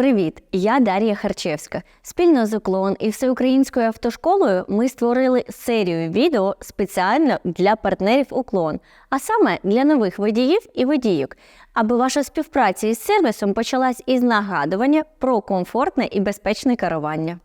Привіт, я Дар'я Харчевська. Спільно з Уклон і всеукраїнською автошколою ми створили серію відео спеціально для партнерів Уклон, а саме для нових водіїв і водійок, аби ваша співпраця із сервісом почалась із нагадування про комфортне і безпечне керування.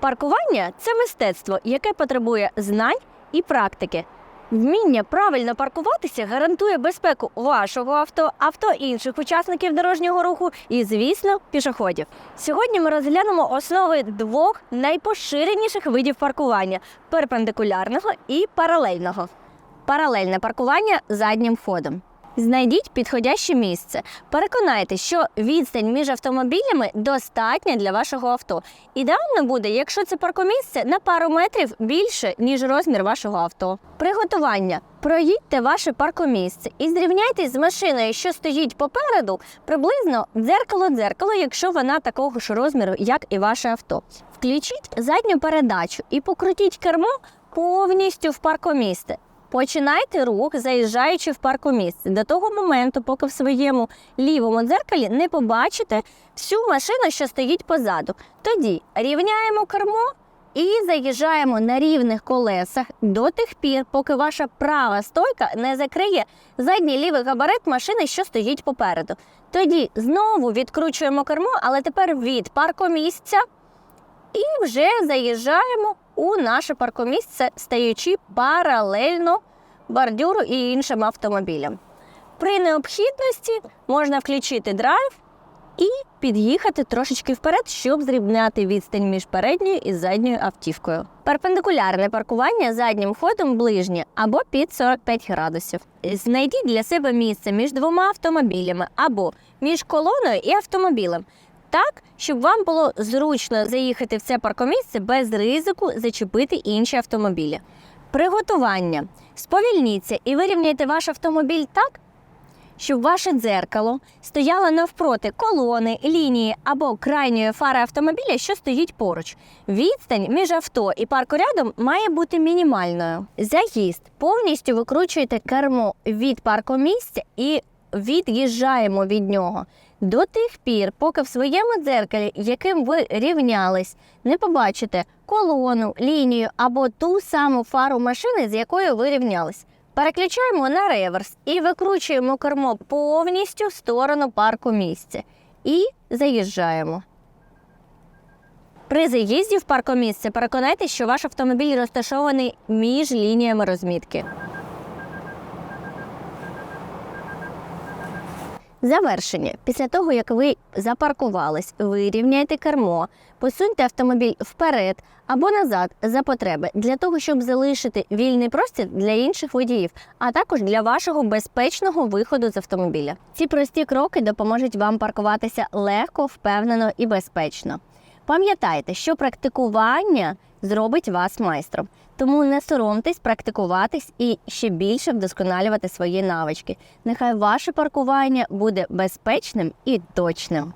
Паркування це мистецтво, яке потребує знань і практики. Вміння правильно паркуватися гарантує безпеку вашого авто, авто інших учасників дорожнього руху і, звісно, пішоходів. Сьогодні ми розглянемо основи двох найпоширеніших видів паркування перпендикулярного і паралельного. Паралельне паркування заднім ходом. Знайдіть підходяще місце. Переконайтеся, що відстань між автомобілями достатня для вашого авто. Ідеально буде, якщо це паркомісце на пару метрів більше, ніж розмір вашого авто. Приготування. Проїдьте ваше паркомісце і зрівняйтесь з машиною, що стоїть попереду, приблизно дзеркало-дзеркало, якщо вона такого ж розміру, як і ваше авто. Включіть задню передачу і покрутіть кермо повністю в паркомісце. Починайте рух, заїжджаючи в паркомісце до того моменту, поки в своєму лівому дзеркалі не побачите всю машину, що стоїть позаду. Тоді рівняємо кермо і заїжджаємо на рівних колесах до тих пір, поки ваша права стойка не закриє задній лівий габарит машини, що стоїть попереду. Тоді знову відкручуємо кермо, але тепер від паркомісця і вже заїжджаємо у наше паркомісце, стаючи паралельно бордюру і іншим автомобілям. При необхідності можна включити драйв і під'їхати трошечки вперед, щоб зрівняти відстань між передньою і задньою автівкою. Перпендикулярне паркування заднім ходом ближнє або під 45 градусів. Знайдіть для себе місце між двома автомобілями або між колоною і автомобілем. Так, щоб вам було зручно заїхати в це паркомісце без ризику зачепити інші автомобілі. Приготування. Сповільніться і вирівняйте ваш автомобіль так, щоб ваше дзеркало стояло навпроти колони, лінії або крайньої фари автомобіля, що стоїть поруч. Відстань між авто і паркорядом має бути мінімальною. Заїзд. Повністю викручуєте кермо від паркомісця і від'їжджаємо від нього. До тих пір, поки в своєму дзеркалі, яким ви рівнялись, не побачите колону, лінію або ту саму фару машини, з якою ви рівнялись. Переключаємо на реверс і викручуємо кермо повністю в сторону парку місця. І заїжджаємо. При заїзді в паркомісце переконайтеся, що ваш автомобіль розташований між лініями розмітки. Завершення. Після того, як ви запаркувались, вирівняйте кермо, посуньте автомобіль вперед або назад за потреби для того, щоб залишити вільний простір для інших водіїв, а також для вашого безпечного виходу з автомобіля. Ці прості кроки допоможуть вам паркуватися легко, впевнено і безпечно. Пам'ятайте, що практикування зробить вас майстром. Тому не соромтесь практикуватись і ще більше вдосконалювати свої навички. Нехай ваше паркування буде безпечним і точним.